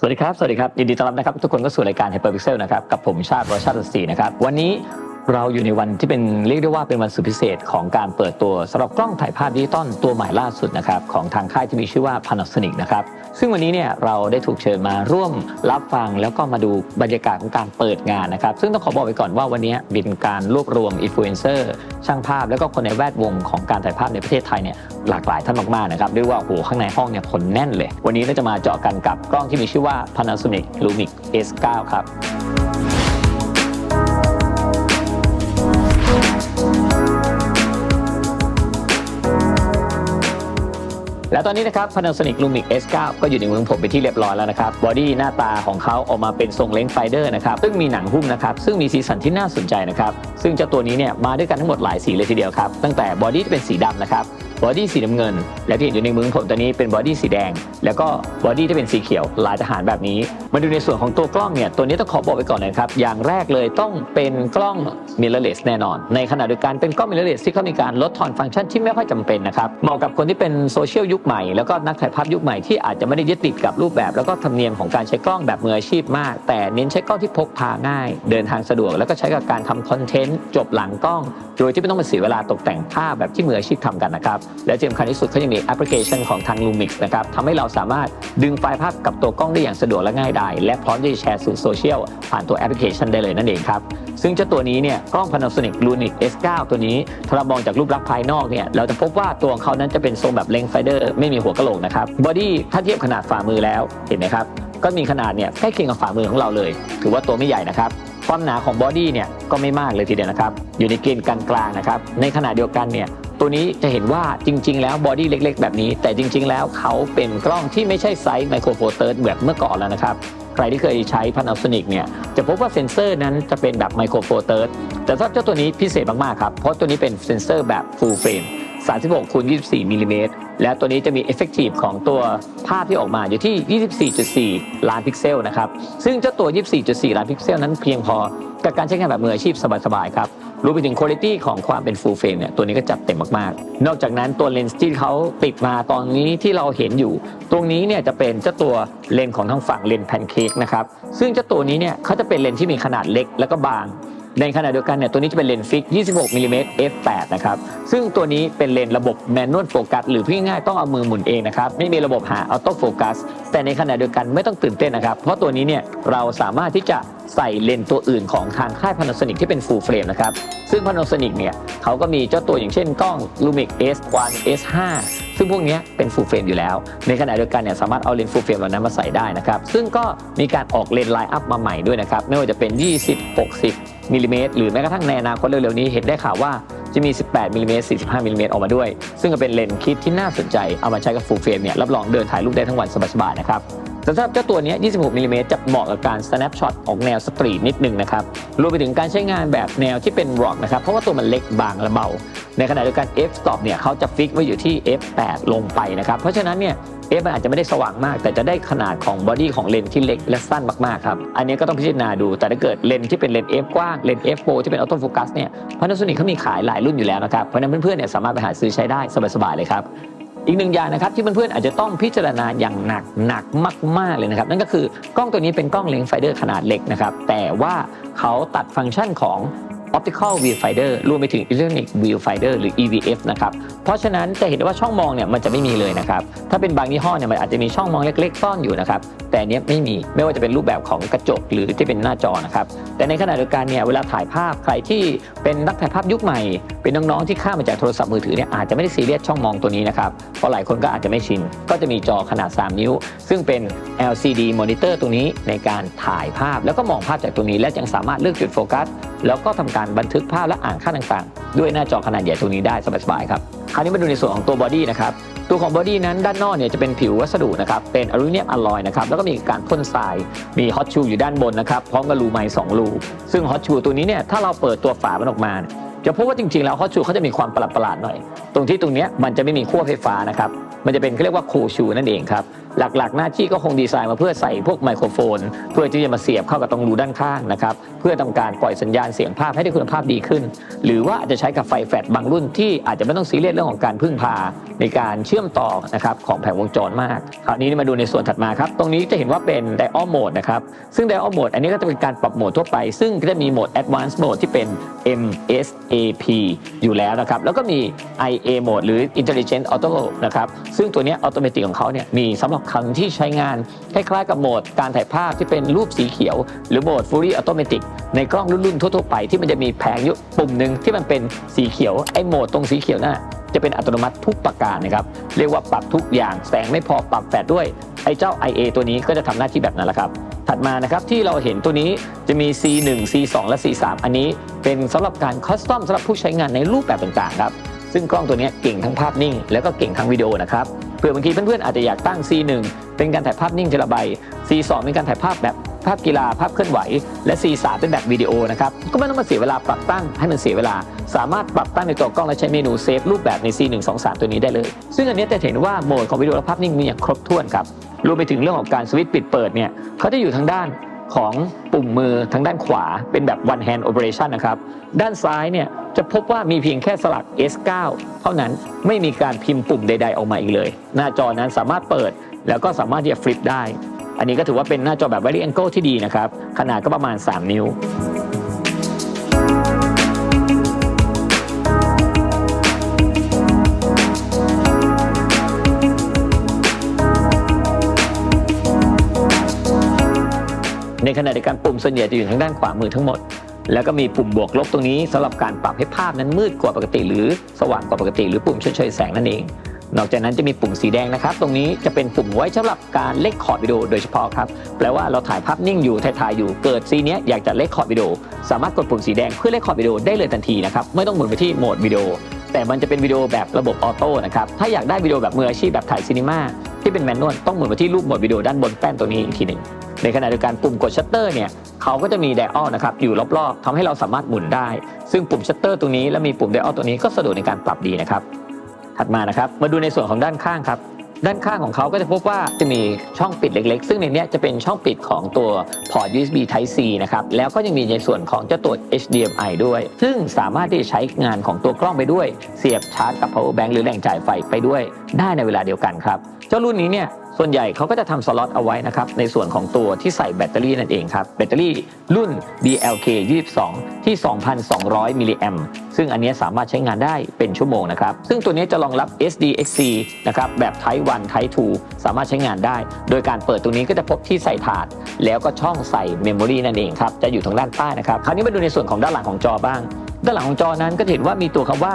สวัสดีครับ สวัสดีครับ ยินดีต้อนรับนะครับ ทุกคนก็สู่รายการ Hyper Pixel นะครับ กับผมชาติวรชาติศรีนะครับ วันนี้ เราอยู่ในวันที่เป็นเรียกได้ว่าเป็นวันสุดพิเศษของการเปิดตัวสำหรับกล้องถ่ายภาพดิจิตอลตัวใหม่ล่าสุดนะครับของทางค่ายที่มีชื่อว่า Panasonic นะครับซึ่งวันนี้เนี่ยเราได้ถูกเชิญมาร่วมรับฟังแล้วก็มาดูบรรยากาศของการเปิดงานนะครับ ซึ่งต้องขอบอกไว้ก่อนว่าวันนี้เป็นการรวบรวมอินฟลูเอนเซอร์ช่างภาพ แล้วก็คนในแวดวงของการถ่ายภาพในประเทศไทยเนี่ยหลากหลายท่านมากๆนะครับเรียกว่าโอ้โหข้างในห้องเนี่ยคนแน่นเลย วันนี้เราจะมาเจาะกันกับกล้องที่มีชื่อว่า Panasonic Lumix S9 ครับ และตอนนี้นะครับ Panasonic Lumix S9 ก็อยู่ในมือผมไปที่เรียบร้อยแล้วนะครับบอดี้หน้าตาของเขาออกมาเป็นทรงเล้งไฟเดอร์นะครับซึ่งมีหนังหุ้มนะครับซึ่งมีสีสันที่น่าสนใจนะครับซึ่งเจ้าตัวนี้เนี่ยมาด้วยกันทั้งหมดหลายสีเลยทีเดียวครับตั้งแต่บอดี้ที่เป็นสีดำนะครับ บอดี้สีน้ำเงิน และที่เห็นอยู่ในมือผมตัวนี้เป็นบอดี้สีแดง แล้วก็บอดี้ที่เป็นสีเขียวลายทหารแบบนี้ มาดูในส่วนของตัวกล้องเนี่ยตัวนี้ต้องขอบอกไว้ก่อนนะครับ อย่างแรกเลยต้องเป็นกล้อง mirrorless แน่นอน ในขณะเดียวกันเป็นกล้อง mirrorless ที่เขามีการลดทอนฟังก์ชันที่ไม่ค่อยจำเป็นนะครับเหมาะกับคนที่เป็นโซเชียลยุคใหม่ แล้วก็นักถ่ายภาพยุคใหม่ที่อาจจะไม่ได้ยึดติดกับรูปแบบ แล้วก็ธรรมเนียมของการใช้กล้องแบบมืออาชีพมาก แต่เน้นใช้กล้องที่พกพาง่าย เดินทางสะดวก แล้วก็ใช้กับการทำคอนเทนต์จบหลังกล้อง โดยที่ไม่ต้องมาเสียเวลาตกแต่งภาพแบบที่มืออาชีพทำกันนะครับและที่สำคัญที่สุดเขายังมีแอปพลิเคชันของทาง Lumix นะครับทำให้เราสามารถดึงไฟล์ภาพกับตัวกล้องได้อย่างสะดวกและง่ายดายและพร้อมที่จะแชร์สู่โซเชียลผ่านตัวแอปพลิเคชันได้เลยนั่นเองครับ ซึ่งเจ้าตัวนี้เนี่ยกล้อง Panasonic Lumix S9 ตัวนี้ถ้าเรามองจากรูปลักษณ์ภายนอกเนี่ยเราจะพบว่าตัวของเขานั้นจะเป็นทรงแบบเลนส์ไฟเดอร์ไม่มีหัวกะโหลกนะครับบอดี้ถ้าเทียบขนาดฝ่ามือแล้วเห็นไหมครับก็มีขนาดเนี่ยใกล้เคียงกับฝ่ามือของเราเลย ถือว่าตัวไม่ใหญ่นะครับความหนาของบอดี้เนี่ยก็ไม่มากเลยทีเดียวนะครับ อยู่ในเกณฑ์กลางๆนะครับ ในขณะเดียวกันเนี่ย ตัวนี้จะเห็นว่าจริง ๆ แล้วบอดี้เล็ก ๆ แบบนี้ แต่จริง ๆ แล้วเขาเป็นกล้องที่ไม่ใช่ไซส์ไมโครโฟเตอร์แบบเมื่อก่อนแล้วนะครับ ใครที่เคยใช้ Panasonic เนี่ย จะพบว่าเซ็นเซอร์นั้นจะเป็นแบบไมโครโฟเตอร์แต่สำหรับเจ้าตัวนี้พิเศษมาก ๆ ครับ เพราะตัวนี้เป็นเซ็นเซอร์แบบ full frame 36คูณ24มิลลิเมตรและตัวนี้จะมี effective ของตัวภาพที่ออกมาอยู่ที่ 24.4 ล้านพิกเซลนะครับ ซึ่งเจ้าตัว 24.4 ล้านพิกเซลนั้นเพียงพอ กับการใช้งานแบบมืออาชีพสบายๆครับรวมไปถึงคุณภาพของความเป็น full frame เนี่ยตัวนี้ก็จัดเต็มมากๆ นอกจากนั้นตัวเลนส์ที่เขาติดมาตอนนี้ที่เราเห็นอยู่ ตรงนี้เนี่ยจะเป็นเจ้าตัวเลนส์ของทางฝั่งเลนส์แพนเค้กนะครับซึ่งเจ้าตัวนี้เนี่ยเขาจะเป็นเลนส์ที่มีขนาดเล็กแล้วก็บางในขณะเดียวกันเนี่ยตัวนี้จะเป็นเลนส์ฟิก 26มิลลิเมตร f8 นะครับ ซึ่งตัวนี้เป็นเลนส์ระบบแมนนวลโฟกัสหรือพูดง่ายๆต้องเอามือหมุนเองนะครับ ไม่มีระบบหาออโต้โฟกัสแต่ในขณะเดียวกันไม่ต้องตื่นเต้นนะครับ เพราะตัวนี้เนี่ยเราสามารถที่จะ ใส่เลนส์ตัวอื่นของทางค่าย Panasonic ที่เป็น full frame นะครับ ซึ่ง Panasonic เนี่ยเขาก็มีเจ้าตัวอย่างเช่นกล้อง Lumix S1 S5 ซึ่งพวกนี้เป็น full frame อยู่แล้ว ในขณะเดียวกันเนี่ยสามารถเอาเลนส์ full frame เหล่านั้นมาใส่ได้นะครับ ซึ่งก็มีการออกเลนส์ไลน์อัพมาใหม่ด้วยนะครับ ไม่ว่าจะเป็น 20 60มิลลิเมตรหรือแม้กระทั่งในอนาคตเร็วๆนี้เห็นได้ข่าวว่าจะมี 18มิลลิเมตร45มิลลิเมตรออกมาด้วย ซึ่งก็เป็นเลนส์คิดที่น่าสนใจ เอามาใช้กับ full frame เนี่ย รับรองเดินถ่ายรูปได้ทั้งวันสบายๆ นะครับ สำหรับเจ้าตัวนี้ 26มิลลิเมตรจะเหมาะกับการ snapshot ออกแนวสตรีทนิดนึงนะครับ รวมไปถึงการใช้งานแบบแนวที่เป็น rock นะครับ เพราะว่าตัวมันเล็กบางและเบา ในขณะเดียวกัน f stop เนี่ยเขาจะฟิกไว้อยู่ที่ f8 ลงไปนะครับ เพราะฉะนั้นเนี่ย f มันอาจจะไม่ได้สว่างมาก แต่จะได้ขนาดของบอดี้ของเลนส์ที่เล็กและสั้นมากๆครับ อันนี้ก็ต้องพิจารณาดู แต่ถ้าเกิดเลนส์ที่เป็นเลนส์ f กว้าง เลนส์ f โที่เป็นออโต้โฟกัสเนี่ย Panasonic เขามีขายหลายรุ่นอยู่แล้วนะครับ เพราะฉะนั้นเพื่อนๆเนี่ยสามารถไปหาซื้อใช้ได้สบายๆเลยครับ อีกหนึ่งอย่างนะครับที่เพื่อนๆอาจจะต้องพิจารณาอย่างหนักหนักมาก ๆเลยนะครับ นั่นก็คือกล้องตัวนี้เป็นกล้องเลนส์ไฟเดอร์ขนาดเล็กนะครับแต่ว่าเขาตัดฟังก์ชันของ Optical Viewfinder รวมไปถึง Electronic Viewfinder หรือ EVF นะครับ เพราะฉะนั้นจะเห็นได้ว่าช่องมองเนี่ยมันจะไม่มีเลยนะครับ ถ้าเป็นบางยี่ห้อเนี่ยมันอาจจะมีช่องมองเล็กๆ ซ่อนอยู่นะครับ แต่เนี้ยไม่มี ไม่ว่าจะเป็นรูปแบบของกระจกหรือที่เป็นหน้าจอนะครับ แต่ในขณะเดียวกันเนี่ยเวลาถ่ายภาพใครที่เป็นนักถ่ายภาพยุคใหม่ เป็นน้องๆที่ข้ามมาจากโทรศัพท์มือถือเนี่ยอาจจะไม่ได้ซีเรียสช่องมองตัวนี้นะครับ เพราะหลายคนก็อาจจะไม่ชิน ก็จะมีจอขนาด 3 นิ้ว ซึ่งเป็น LCD monitor ตรงนี้ในการถ่ายภาพ แล้วก็มองภาพจากตรงนี้และยังสามารถเลือกจุดโฟกัส แล้วก็ทำการบันทึกภาพและอ่านค่าต่างๆ ด้วยหน้าจอขนาดใหญ่ตรงนี้ได้สบายๆครับ คราวนี้มาดูในส่วนของตัวบอดี้นะครับ ตัวของบอดี้นั้นด้านนอกเนี่ยจะเป็นผิววัสดุนะครับ เป็นอลูมิเนียมอลลอยนะครับ แล้วก็มีการพ่นทราย มีฮอตชูอยู่ด้านบนนะครับ พร้อมกับรูไม้สองรู ซึ่งฮอตชูตัวนี้เนี่ย ถ้าเราเปิดตัวฝามันออกมาจะพบว่าจริงๆ แล้วฮอตชูเขาจะมีความประหลาดๆหน่อย ตรงที่ตรงเนี้ยมันจะไม่มีขั้วไฟฟ้านะครับ มันจะเป็นเขาเรียกว่าโคชูนั่นเองครับ หลักๆ หน้าที่ก็คงดีไซน์มาเพื่อใส่พวกไมโครโฟน เพื่อที่จะมาเสียบเข้ากับตรงรูด้านข้างนะครับเพื่อทำการปล่อยสัญญาณเสียงภาพให้ได้คุณภาพดีขึ้น หรือว่าอาจจะใช้กับไฟแฟลชบางรุ่นที่อาจจะไม่ต้องซีเรียสเรื่องของการพึ่งพาในการเชื่อมต่อนะครับของแผงวงจรมาก คราวนี้มาดูในส่วนถัดมาครับ ตรงนี้จะเห็นว่าเป็นไดออโหมดนะครับซึ่งไดออโหมดอันนี้ก็จะเป็นการปรับโหมดทั่วไป ซึ่งก็จะมีโหมด Advanced Mode ที่เป็น MSAP อยู่แล้วนะครับแล้วก็มี IA Mode หรือ Intelligent Auto นะครับซึ่งตัวนี้ออโตเมติกของเขาเนี่ยมีสำหรับครั้งที่ใช้งานคล้ายๆกับโหมดการถ่ายภาพที่เป็นรูปสีเขียว หรือโหมด Fully Automatic ในกล้องรุ่นๆทั่วๆไปที่มันจะมีแผงอยู่ปุ่มหนึ่งที่มันเป็นสีเขียวไอ้โหมดตรงสีเขียวนั่นนะจะเป็นอัตโนมัติทุกประการนะครับ เรียกว่าปรับทุกอย่างแสงไม่พอปรับแฟลชด้วย ไอ้เจ้า IA ตัวนี้ก็จะทำหน้าที่แบบนั้นแหละครับ ถัดมานะครับที่เราเห็นตัวนี้จะมี C1 C2 และ C3 อันนี้เป็นสำหรับการคัสตอมสำหรับผู้ใช้งานในรูปแบบต่างๆครับ ซึ่งกล้องตัวนี้เก่งทั้งภาพนิ่ง แล้วก็เก่งทั้งวิดีโอนะครับเผื่อบางทีเพื่อนๆอาจจะอยากตั้ง C1 เป็นการถ่ายภาพนิ่งทีละใบ C2 เป็นการถ่ายภาพแบบภาพกีฬาภาพเคลื่อนไหว และ C3 เป็นแบบวิดีโอนะครับก็ไม่ต้องมาเสียเวลาปรับตั้งให้มันเสียเวลา สามารถปรับตั้งในตัวกล้องและใช้เมนูเซฟรูปแบบใน C1 2 3 ตัวนี้ได้เลย ซึ่งอันนี้จะเห็นว่าโหมดของวิดีโอและภาพนิ่งมีอย่างครบถ้วนครับรวมไปถึงเรื่องของการสวิตช์ปิดเปิดเนี่ยเขาจะอยู่ทางด้าน ของปุ่มมือทางด้านขวาเป็นแบบ one hand operation นะครับ ด้านซ้ายเนี่ยจะพบว่ามีเพียงแค่สลัก S9 เท่านั้นไม่มีการพิมพ์ปุ่มใด ๆ ออกมาอีกเลย หน้าจอนั้นสามารถเปิด แล้วก็สามารถที่จะฟลิปได้ อันนี้ก็ถือว่าเป็นหน้าจอแบบ Wide Angle ที่ดีนะครับ ขนาดก็ประมาณ 3 นิ้ว ขณะเดียวกันปุ่มส่วนใหญ่จะอยู่ทางด้านขวามือทั้งหมด แล้วก็มีปุ่มบวกลบตรงนี้สำหรับการปรับให้ภาพนั้นมืดกว่าปกติ หรือสว่างกว่าปกติ หรือปุ่มช่วยๆแสงนั่นเอง นอกจากนั้นจะมีปุ่มสีแดงนะครับ ตรงนี้จะเป็นปุ่มไว้สำหรับการเล่นคอร์ดวิดีโอโดยเฉพาะครับ แปลว่าเราถ่ายภาพนิ่งอยู่ถ่ายๆอยู่เกิดซีนเนี้ยอยากจะเล่นคอร์ดวิดีโอสามารถกดปุ่มสีแดงเพื่อเล่นคอร์ดวิดีโอได้เลยทันทีนะครับไม่ต้องหมุนไปที่โหมดวิดีโอแต่มันจะเป็นวิดีโอแบบระบบออโต้นะครับ ถ้าอยากได้วิดีโอแบบมืออาชีพแบบถ่ายซีนีมาที่เป็นแมนนวลต้องหมุนไปที่รูปหมดวิดีโอด้านบนแป้นตัวนี้อีกทีหนึ่ง ในขณะเดียวกันปุ่มกดชัตเตอร์เนี่ยเขาก็จะมีไดออลนะครับอยู่รอบๆทำให้เราสามารถหมุนได้ ซึ่งปุ่มชัตเตอร์ตรงนี้และมีปุ่มไดออลตัวนี้ก็สะดวกในการปรับดีนะครับ ถัดมานะครับมาดูในส่วนของด้านข้างครับด้านข้างของเขาก็จะพบว่าจะมีช่องปิดเล็กๆ ซึ่งในนี้จะเป็นช่องปิดของตัวพอร์ต USB Type C นะครับ แล้วก็ยังมีในส่วนของเจ้าตัว HDMI ด้วย ซึ่งสามารถที่จะใช้งานของตัวกล้องไปด้วย เสียบชาร์จกับ power bank หรือแหล่งจ่ายไฟไปด้วย ได้ในเวลาเดียวกันครับ เจ้ารุ่นนี้เนี่ยส่วนใหญ่เขาก็จะทำสล็อตเอาไว้นะครับในส่วนของตัวที่ใส่แบตเตอรี่นั่นเองครับแบตเตอรี่รุ่น BLK 22 ที่ 2,200 มิลลิแอมซึ่งอันนี้สามารถใช้งานได้เป็นชั่วโมงนะครับ ซึ่งตัวนี้จะรองรับ SDXC นะครับแบบ Type 1 Type 2 สามารถใช้งานได้ โดยการเปิดตรงนี้ก็จะพบที่ใส่ถาด แล้วก็ช่องใส่เมมโมรีนั่นเองครับจะอยู่ทางด้านใต้นะครับคราวนี้มาดูในส่วนของด้านหลังของจอบ้าง ด้านหลังของจอนั้นก็เห็นว่ามีตัวคำว่า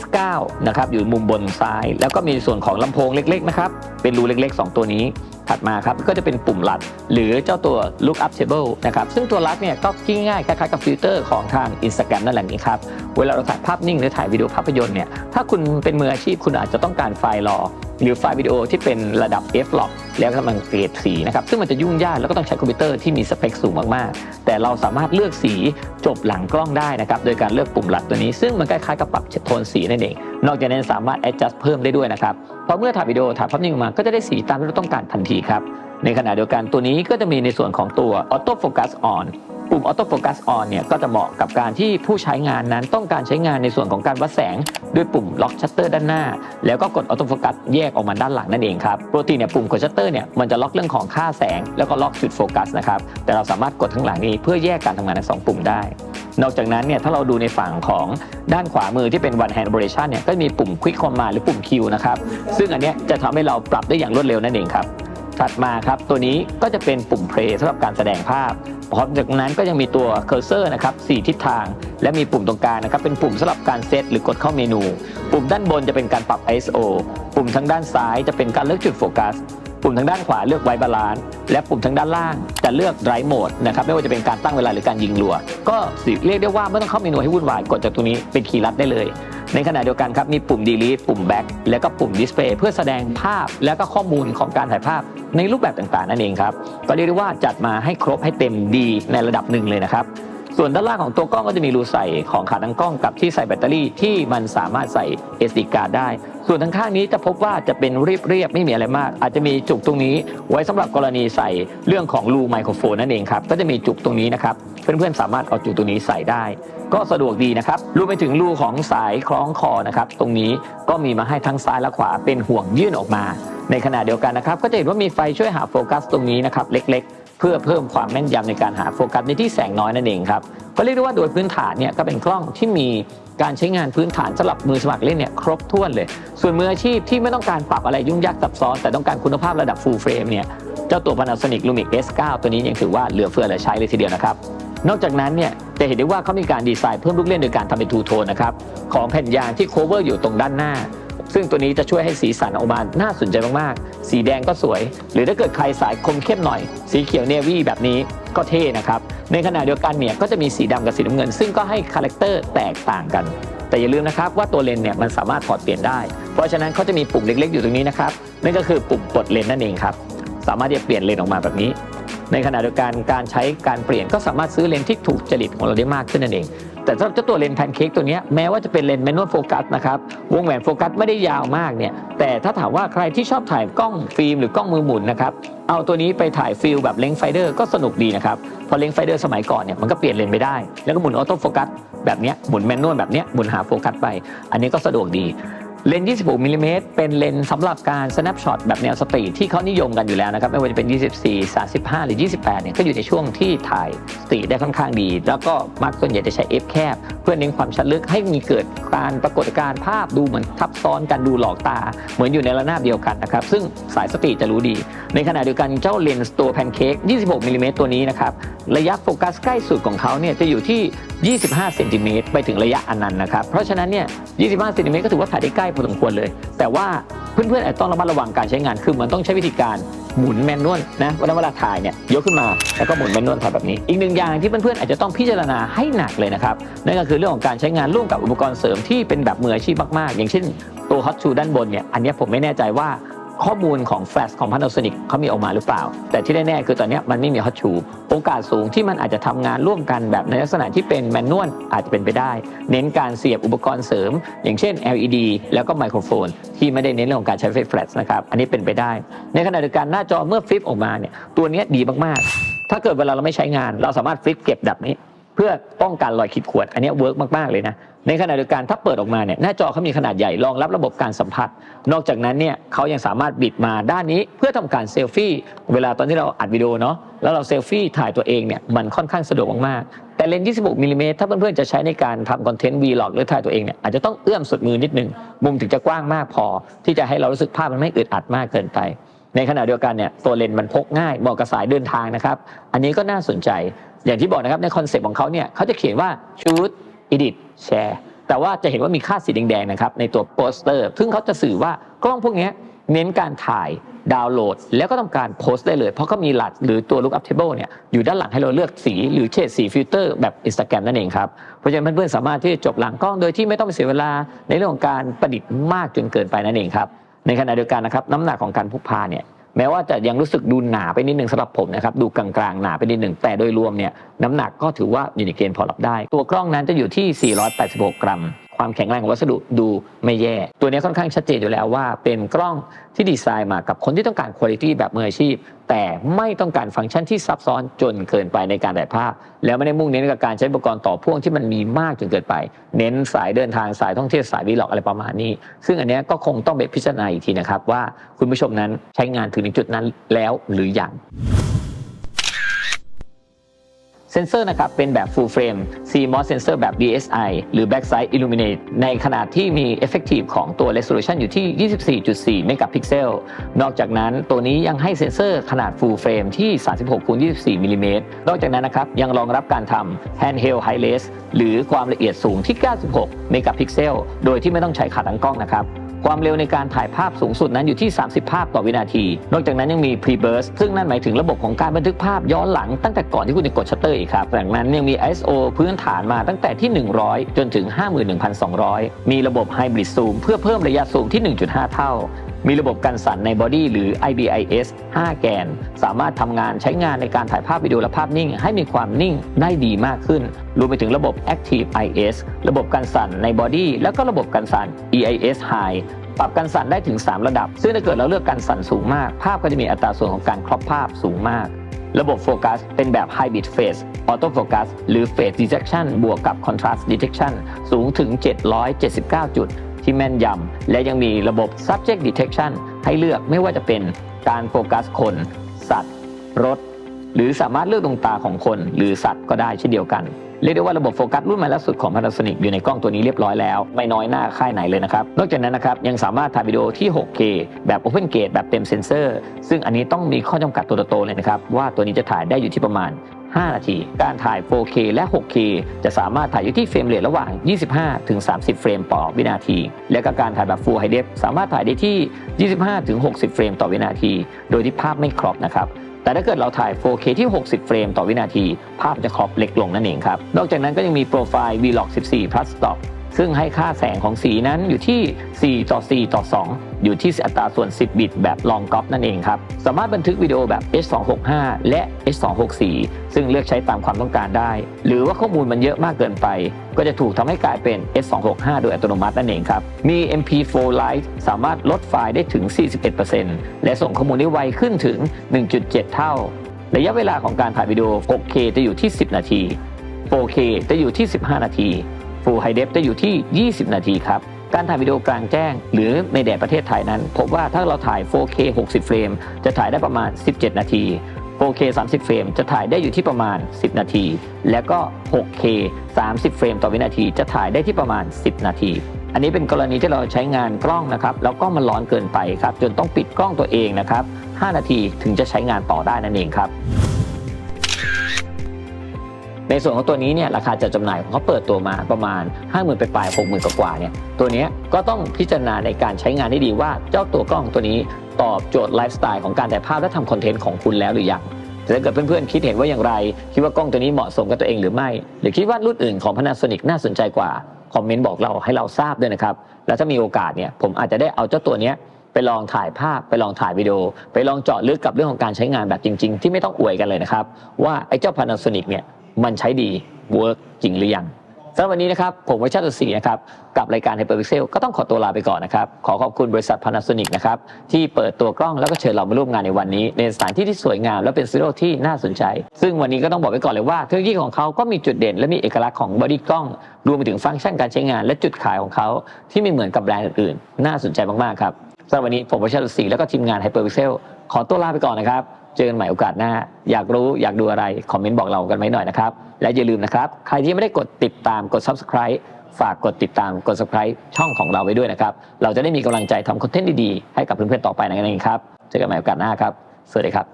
S9 นะครับอยู่มุมบนซ้าย แล้วก็มีส่วนของลำโพงเล็กๆนะครับเป็นรูเล็กๆ 2 ตัวนี้ ถัดมาครับก็จะเป็นปุ่มลัด หรือเจ้าตัว look up table นะครับซึ่งตัวลัดเนี่ยก็ง่ายๆคล้ายๆกับฟิลเตอร์ของทาง Instagram นั่นแหละนี่ครับเวลาเราถ่ายภาพนิ่งหรือถ่ายวิดีโอภาพยนตร์เนี่ยถ้าคุณเป็นมืออาชีพคุณอาจจะต้องการไฟล์รอ หรือไฟล์วิดีโอที่เป็นระดับ F-Log แล้วก็มันเกรดสีนะครับ ซึ่งมันจะยุ่งยากแล้วก็ต้องใช้คอมพิวเตอร์ที่มีสเปคสูงมากๆ แต่เราสามารถเลือกสีจบหลังกล้องได้นะครับ โดยการเลือกปุ่มหลัดตัวนี้ ซึ่งมันคล้ายๆกับปรับโทนสีนั่นเอง นอกจากนั้นสามารถ adjust เพิ่มได้ด้วยนะครับพอเมื่อถ่ายวิดีโอถ่ายภาพนิ่งมา ก็จะได้สีตามที่เราต้องการทันทีครับ ในขณะเดียวกันตัวนี้ก็จะมีในส่วนของตัว Auto Focus On ปุ่ม Auto Focus On เนี่ยก็จะเหมาะกับการที่ผู้ใช้งานนั้นต้องการใช้งานในส่วนของการวัดแสง ด้วยปุ่มล็อกชัตเตอร์ด้านหน้า แล้วก็กด Auto Focus แยกออกมาด้านหลังนั่นเองครับปกติเนี่ยปุ่มกดชัตเตอร์เนี่ยมันจะล็อกเรื่องของค่าแสง แล้วก็ล็อกจุดโฟกัสนะครับแต่เราสามารถกดทั้งหลังนี้เพื่อแยกการทำงานในสองปุ่มได้ นอกจากนั้นเนี่ยถ้าเราดูในฝั่งของด้านขวามือที่เป็น one hand operation เนี่ยก็มีปุ่ม quick command หรือปุ่ม Q นะครับซึ่งอันเนี้ยจะทำให้เราปรับได้อย่างรวดเร็วนั่นเองครับถัดมาครับตัวนี้ก็จะเป็นปุ่มเพลย์สำหรับการแสดงภาพ พร้อมจากนั้นก็ยังมีตัวเคอร์เซอร์นะครับสทิศทาง และมีปุ่มตรงกลางนะครับเป็นปุ่มสำหรับการเซตหรือกดเข้าเมนู ปุ่มด้านบนจะเป็นการปรับ ISO ปุ่มทางด้านซ้ายจะเป็นการเลือกจุดโฟกัส ปุ่มทางด้านขวาเลือกไวบาลานซ์และปุ่มทางด้านล่างจะเลือกไดร์โหมดนะครับไม่ว่าจะเป็นการตั้งเวลาหรือการยิงรัว ก็เรียกได้ว่าไม่ต้องเข้าเมนูให้วุ่นวายกดจากตรงนี้เป็นคีย์ลัดได้เลย ในขณะเดียวกันครับมีปุ่ม delete ปุ่ม back แล้วก็ปุ่ม display เพื่อแสดงภาพแล้วก็ข้อมูลของการถ่ายภาพในรูปแบบต่างๆ นั่นเองครับ ก็เรียกได้ว่าจัดมาให้ครบให้เต็มดีในระดับหนึ่งเลยนะครับ ส่วนด้านล่างของตัวกล้องก็จะมีรูใส่ของขาตั้งกล้องกับที่ใส่แบตเตอรี่ที่มันสามารถใส่ SD card ได้ ส่วนทางข้างนี้จะพบว่าจะเป็นเรียบๆไม่มีอะไรมาก อาจจะมีจุกตรงนี้ ไว้สำหรับกรณีใส่เรื่องของรูไมโครโฟนนั่นเองครับก็จะมีจุกตรงนี้นะครับ เพื่อนๆสามารถเอาจุกตรงนี้ใส่ได้ ก็สะดวกดีนะครับรวมไปถึงรูของสายคล้องคอนะครับตรงนี้ก็มีมาให้ทั้งซ้ายและขวาเป็นห่วงยื่นออกมา ในขณะเดียวกันนะครับก็จะเห็นว่ามีไฟช่วยหาโฟกัสตรงนี้นะครับเล็กๆ เพื่อเพิ่มความแม่นยำในการหาโฟกัสในที่แสงน้อยนั่นเองครับก็เรียกได้ว่าโดยพื้นฐานเนี่ยก็เป็นกล้องที่มีการใช้งานพื้นฐานสำหรับมือสมัครเล่นเนี่ยครบถ้วนเลย ส่วนมืออาชีพที่ไม่ต้องการปรับอะไรยุ่งยากซับซ้อน แต่ต้องการคุณภาพระดับ full frame เนี่ย เจ้าตัว Panasonic Lumix S9 ตัวนี้ยังถือว่าเหลือเฟือเหลือใช้เลยทีเดียวนะครับ นอกจากนั้นเนี่ยจะเห็นได้ว่าเขามีการดีไซน์เพิ่มลูกเล่นโดยการทำเป็นทูโทนนะครับของแผ่นยางที่ cover อยู่ตรงด้านหน้า ซึ่งตัวนี้จะช่วยให้สีสันออกมาน่าสนใจมากๆ สีแดงก็สวย หรือถ้าเกิดใครสายคมเข้มหน่อย สีเขียวเนวี่แบบนี้ก็เท่นะครับ ในขณะเดียวกันเนี่ยก็จะมีสีดำกับสีน้ำเงิน ซึ่งก็ให้คาแรคเตอร์แตกต่างกัน แต่อย่าลืมนะครับว่าตัวเลนเนี่ยมันสามารถถอดเปลี่ยนได้ เพราะฉะนั้นเขาจะมีปุ่มเล็ก ๆ อยู่ตรงนี้นะครับนั่นก็คือปุ่มปลดเลนนั่นเองครับสามารถที่จะเปลี่ยนเลนออกมาแบบนี้ ในขณะเดียวกันการใช้การเปลี่ยนก็สามารถซื้อเลนส์ที่ถูกจริตของเราได้มากขึ้นนั่นเอง แต่สำหรับเจ้าตัวเลนส์แพนเค้กตัวนี้แม้ว่าจะเป็นเลนส์แมนนวลโฟกัสนะครับวงแหวนโฟกัสไม่ได้ยาวมากเนี่ยแต่ถ้าถามว่าใครที่ชอบถ่ายกล้องฟิล์มหรือกล้องมือหมุนนะครับเอาตัวนี้ไปถ่ายฟิลแบบเลนส์ไฟเดอร์ก็สนุกดีนะครับเพอเลนส์ไฟเดอร์สมัยก่อนเนี่ยมันก็เปลี่ยนเลนส์ไปได้ แล้วก็หมุนออโต้โฟกัสแบบนี้หมุนแมนนวลแบบนี้หมุนหาโฟกัสไป อันนี้ก็สะดวกดี เลนส์26มิลลิเมตรเป็นเลนส์สำหรับการ snapshot แบบแนวสตรีทที่เขานิยมกันอยู่แล้วนะครับ ไม่ว่าจะเป็น 24 35 หรือ 28 เนี่ยก็อยู่ในช่วงที่ถ่ายสตรีทได้ค่อนข้างดี แล้วก็มักส่วนใหญ่จะใช้ f แคบ เพื่อเน้นความชัดลึกให้มีเกิดการปรากฏการภาพดูเหมือนทับซ้อนกันดูหลอกตา เหมือนอยู่ในระนาบเดียวกันนะครับ ซึ่งสายสตรีทจะรู้ดี ในขณะเดียวกันเจ้าเลนส์ตัวแพนเค้ก26มิลลิเมตรตัวนี้นะครับระยะโฟกัสใกล้สุดของเขาเนี่ยจะอยู่ที่ 25เซนติเมตรไปถึงระยะอันนั้นนะครับเพราะฉะนั้นเนี่ย25เซนติเมตรก็ถือว่าถ่ายได้ใกล้พอสมควรเลย แต่ว่าเพื่อนๆอาจต้องระมัดระวังการใช้งานคือมันต้องใช้วิธีการหมุนแมนนวลนะเวลาเวลาถ่ายเนี่ยยกขึ้นมาแล้วก็หมุนแมนนวลถ่ายแบบนี้ อีกหนึ่งอย่างที่เพื่อนๆอาจจะต้องพิจารณาให้หนักเลยนะครับนั่นก็คือเรื่องของการใช้งานร่วมกับอุปกรณ์เสริมที่เป็นแบบมืออาชีพมากๆ อย่างเช่นตัวฮอตชูด้านบนเนี่ยอันนี้ผมไม่แน่ใจว่า ข้อมูลของแฟลชของ Panasonic เขามีออกมาหรือเปล่า แต่ที่แน่ๆคือตอนนี้มันไม่มีฮอตชูโอกาสสูงที่มันอาจจะทำงานร่วมกันแบบในลักษณะที่เป็นแมนนวลอาจจะเป็นไปได้ เน้นการเสียบอุปกรณ์เสริม อย่างเช่น LED แล้วก็ไมโครโฟน ที่ไม่ได้เน้นเรื่องของการใช้ไฟแฟลชนะครับอันนี้เป็นไปได้ ในขณะเดียวกันหน้าจอเมื่อฟลิปออกมาเนี่ยตัวนี้ดีมากๆ ถ้าเกิดเวลาเราไม่ใช้งาน เราสามารถฟลิปเก็บแบบนี้ เพื่อป้องกันรอยขีดข่วนอันนี้เวิร์กมากๆเลยนะ ในขณะเดียวกันถ้าเปิดออกมาเนี่ยหน้าจอเขามีขนาดใหญ่รองรับระบบการสัมผัส นอกจากนั้นเนี่ยเขายังสามารถบิดมาด้านนี้เพื่อทำการเซลฟี่เวลาตอนที่เราอัดวิดีโอเนาะแล้วเราเซลฟี่ถ่ายตัวเองเนี่ยมันค่อนข้างสะดวกมากๆแต่เลนส์26มิลลิเมตรถ้าเพื่อนๆจะใช้ในการทำคอนเทนต์วีล็อกหรือถ่ายตัวเองเนี่ยอาจจะต้องเอื้อมสุดมือนิดนึงมุมถึงจะกว้างมากพอ ที่จะให้เรารู้สึกภาพมันไม่อึดอัดมากเกินไปในขณะเดียวกันเนี่ยตัวเลนส์มันพกง่ายเหมาะกับสายเดินทางนะครับ อันนี้ก็น่าสนใจอย่างที่บอกนะครับในคอนเซปต์ของเขาเนี่ยเขาจะเขียนว่า shoot edit share แต่ว่าจะเห็นว่ามีค่าสีแดงๆนะครับในตัวโปสเตอร์ ซึ่งเขาจะสื่อว่ากล้องพวกนี้เน้นการถ่ายดาวน์โหลด แล้วก็ทำการโพสต์ได้เลย เพราะเขามีหลักหรือตัว lookup table เนี่ยอยู่ด้านหลังให้เราเลือกสี หรือเฉดสีฟิลเตอร์แบบ Instagram นั่นเองครับ เพราะฉะนั้นเพื่อนๆสามารถที่จะจบหลังกล้องโดยที่ไม่ต้องเสียเวลาในเรื่องของการประดิษฐ์มากจนเกินไปนั่นเองครับในขณะเดียวกันนะครับน้ำหนักของการพกพาเนี่ย แม้ว่าจะยังรู้สึกดูหนาไปนิดหนึ่งสำหรับผมนะครับดูกลางๆหนาไปนิดหนึ่งแต่โดยรวมเนี่ยน้ำหนักก็ถือว่าอยู่ในเกณฑ์พอรับได้ ตัวกล้องนั้นจะอยู่ที่ 486 กรัม ความแข็งแรงของวัสดุดูไม่แย่ ตัวนี้ค่อนข้างชัดเจนอยู่แล้วว่า เป็นกล้องที่ดีไซน์มากับคนที่ต้องการคุณภาพแบบมืออาชีพ แต่ไม่ต้องการฟังก์ชันที่ซับซ้อนจนเกินไปในการถ่ายภาพ แล้วไม่ได้มุ่งเน้นกับการใช้อุปกรณ์ต่อพ่วงที่มันมีมากจนเกินไป เน้นสายเดินทางสายท่องเที่ยวสายวีล็อกอะไรประมาณนี้ ซึ่งอันนี้ก็คงต้องไปพิจารณาอีกทีนะครับว่าคุณผู้ชมนั้นใช้งานถึงจุดนั้นแล้วหรือยัง เซนเซอร์นะครับเป็นแบบ full frame CMOS sensor แบบ DSI หรือ backside illuminate ในขนาดที่มี effective ของตัว resolution อยู่ที่ 24.4 เมกะพิกเซล นอกจากนั้นตัวนี้ยังให้เซนเซอร์ขนาด full frame ที่ 36คูณ24 มิลลิเมตร นอกจากนั้นนะครับยังรองรับการทำ handheld high res หรือความละเอียดสูงที่ 96 เมกะพิกเซล โดยที่ไม่ต้องใช้ขาตั้งกล้องนะครับ ความเร็วในการถ่ายภาพสูงสุดนั้นอยู่ที่ 30 ภาพต่อวินาที นอกจากนั้นยังมี pre-burst ซึ่งนั่นหมายถึงระบบของการบันทึกภาพย้อนหลังตั้งแต่ก่อนที่คุณจะกดชัตเตอร์อีกครับจากนั้นยังมี ISO พื้นฐานมาตั้งแต่ที่ 100 จนถึง 51,200 มีระบบ hybrid zoom เพื่อเพิ่มระยะซูมที่ 1.5 เท่า มีระบบกันสั่นในบอดี้หรือ IBIS 5 แกน สามารถทำงานใช้งานในการถ่ายภาพวิดีโอและภาพนิ่ง ให้มีความนิ่งได้ดีมากขึ้น รวมไปถึงระบบ Active IS ระบบกันสั่นในบอดี้แล้วก็ระบบกันสั่น EIS High ปรับกันสั่นได้ถึง 3 ระดับ ซึ่งถ้าเกิดเราเลือกกันสั่นสูงมาก ภาพก็จะมีอัตราส่วนของการครอปภาพสูงมาก ระบบโฟกัสเป็นแบบ Hybrid Phase Auto Focus หรือ Phase Detection บวกกับ Contrast Detection สูงถึง 779 จุด ที่แม่นยำ และยังมีระบบ Subject Detection ให้เลือกไม่ว่าจะเป็นการโฟกัสคน สัตว์ รถ หรือสามารถเลือกดวงตาของคน หรือสัตว์ก็ได้เช่นเดียวกัน เรียกได้ว่าระบบโฟกัสรุ่นใหม่ล่าสุดของ Panasonic อยู่ในกล้องตัวนี้เรียบร้อยแล้ว ไม่น้อยหน้าค่ายไหนเลยนะครับ นอกจากนั้นนะครับยังสามารถถ่ายวิดีโอที่ 6K แบบ Open Gate แบบเต็มเซนเซอร์ ซึ่งอันนี้ต้องมีข้อจำกัดตัวโตเลยนะครับ ว่าตัวนี้จะถ่ายได้อยู่ที่ประมาณ 5 นาที การถ่าย 4K และ 6K จะสามารถถ่ายอยู่ที่เฟรมเรทระหว่าง 25 ถึง 30 เฟรมต่อวินาที และก็การถ่ายแบบ Full High Def สามารถถ่ายได้ที่ 25 ถึง 60 เฟรมต่อวินาที โดยที่ภาพไม่ครอปนะครับ แต่ถ้าเกิดเราถ่าย 4K ที่ 60 เฟรมต่อวินาที ภาพจะครอบเล็กลงนั่นเองครับ นอกจากนั้นก็ยังมีโปรไฟล์ Vlog 14 plus stop ซึ่งให้ค่าแสงของสีนั้นอยู่ที่ 4 ต่อ 4 ต่อ 2 อยู่ที่อัตราส่วน 10 บิตแบบลองก๊อปนั่นเองครับ สามารถบันทึกวิดีโอแบบ H265 และ H264 ซึ่งเลือกใช้ตามความต้องการได้ หรือว่าข้อมูลมันเยอะมากเกินไป ก็จะถูกทำให้กลายเป็น H265 โดยอัตโนมัตินั่นเองครับ มี MP4 Lite สามารถลดไฟล์ได้ถึง 41%และส่งข้อมูลได้ไวขึ้นถึง 1.7 เท่า ระยะเวลาของการถ่ายวิดีโอ 6K จะอยู่ที่ 10 นาที 4K จะอยู่ที่ 15 นาที Full High Def จะอยู่ที่ 20 นาทีครับ การถ่ายวิดีโอกลางแจ้ง หรือในแดดประเทศไทยนั้น พบว่าถ้าเราถ่าย 4K 60 เฟรม จะถ่ายได้ประมาณ 17 นาที 4K 30 เฟรม จะถ่ายได้อยู่ที่ประมาณ 10 นาที แล้วก็ 6K 30 เฟรมต่อวินาที จะถ่ายได้ที่ประมาณ 10 นาที อันนี้เป็นกรณีที่เราใช้งานกล้องนะครับ แล้วกล้องมันร้อนเกินไปครับ จนต้องปิดกล้องตัวเองนะครับ 5 นาทีถึงจะใช้งานต่อได้นั่นเองครับ ในส่วนของตัวนี้เนี่ยราคาจัดจำหน่ายของเขาเปิดตัวมาประมาณ 5 0,000ไปปลาย6 0,000กว่าเนี่ยตัวนี้ก็ต้องพิจารณาในการใช้งานให้ดีว่าเจ้าตัวกล้องตัวนี้ตอบโจทย์ไลฟ์สไตล์ของการถ่ายภาพและทำคอนเทนต์ของคุณแล้วหรือยังแต่ถ้าเกิดเพื่อนๆคิดเห็นว่าอย่างไร คิดว่ากล้องตัวนี้เหมาะสมกับตัวเองหรือไม่ หรือคิดว่ารุ่นอื่นของ Panasonic น่าสนใจกว่า คอมเมนต์บอกเราให้เราทราบด้วยนะครับ แล้วถ้ามีโอกาสเนี่ยผมอาจจะได้เอาเจ้าตัวนี้ไปลองถ่ายภาพไปลองถ่ายวิดีโอ ไปลองเจาะลึกกับเรื่องของการใช้งานแบบจริง ๆ ที่ไม่ต้องอวยกันเลยนะครับ ว่าไอ้เจ้า Panasonic เนี่ย มันใช้ดีเวิร์กจริงหรือยังสำหรับวันนี้นะครับ ผมวิชาตุศรีนะครับ กับรายการ Hyperpixel ก็ต้องขอตัวลาไปก่อนนะครับ ขอขอบคุณบริษัท Panasonic นะครับ ที่เปิดตัวกล้องแล้วก็เชิญเรามาร่วมงานในวันนี้ ในสถานที่ที่สวยงามและเป็นซีโร่ที่น่าสนใจ ซึ่งวันนี้ก็ต้องบอกไว้ก่อนเลยว่า เทคโนโลยีของเขาก็มีจุดเด่น และมีเอกลักษณ์ของบอดี้กล้อง รวมไปถึงฟังก์ชันการใช้งาน และจุดขายของเขาที่ไม่เหมือนกับแบรนด์อื่นๆ น่าสนใจมากๆครับสำหรับวันนี้ผมวิชาตุศรีแล้วก็ทีมงาน Hyperpixel ขอตัวลาไปก่อนนะครับ เจอกันใหม่โอกาสหน้า อยากรู้อยากดูอะไร คอมเมนต์บอกเรากันไว้หน่อยนะครับ และอย่าลืมนะครับ ใครที่ไม่ได้กดติดตามกด subscribe ฝากกดติดตามกด subscribe ช่องของเราไว้ด้วยนะครับ เราจะได้มีกำลังใจทำคอนเทนต์ดีๆ ให้กับเพื่อนๆต่อไปนั่นเองครับ เจอกันใหม่โอกาสหน้าครับ สวัสดีครับ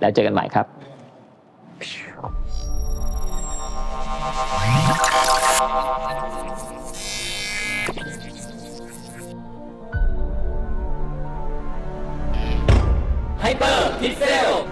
แล้วเจอกันใหม่ครับ เปอร์พิกเซล